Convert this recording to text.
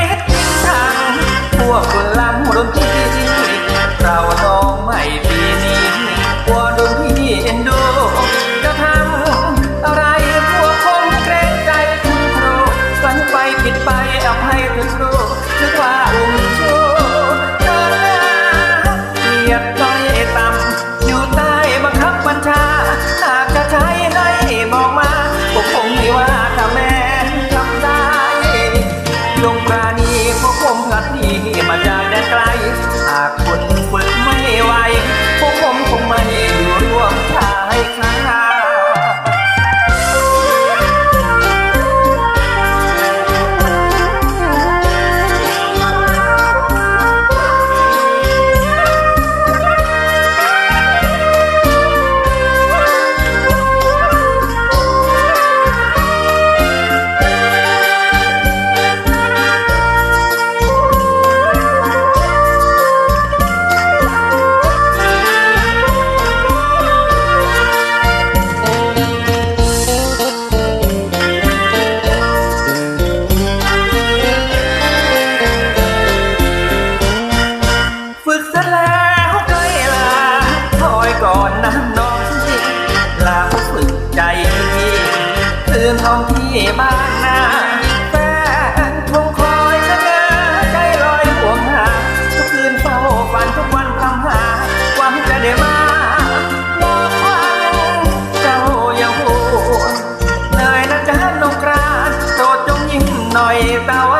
อย่าได้คิดทางพวกคนลำดนตรีเรา คืนท้องที่บ้านนาแฟนคงคอยเสนอใจลอยห่วงหาทุกคืนเฝ้าฝันทุกวันทำหาหวังจะได้มาบอกฟังเจ้าอย่าห่วงเลยนะจ๊ะน้องกรานโปรดจงยิ้มหน่อยตาหวา